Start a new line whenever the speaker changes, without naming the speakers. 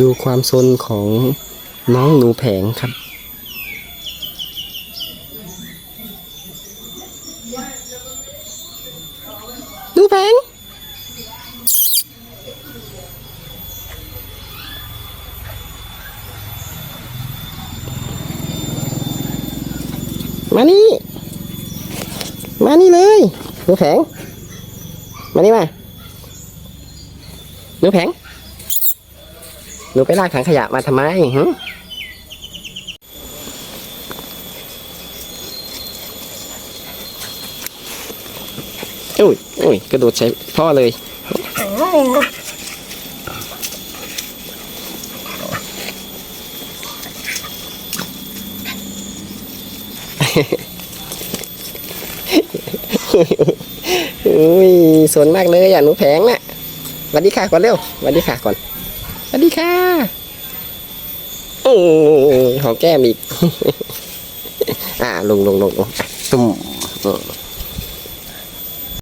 ดูความซนของน้องหนูแผงครับหนูแผง มานี่ มานี่เลย หนูแผง มานี่มา หนูแผง หนูไปลากถังขยะมาทำไมหึอุ้ยอุ้ยกระโดดใส่พ่อเลยอุ้ยสนมากเลยอะหนูแผงน่ะวัสดีค่ะก่อนเร็ววัสดีค่ะก่อน สวัสดีค่ะ โอ้หอมแก้มอีก อ่าลงลงลงลงตุ่มอืม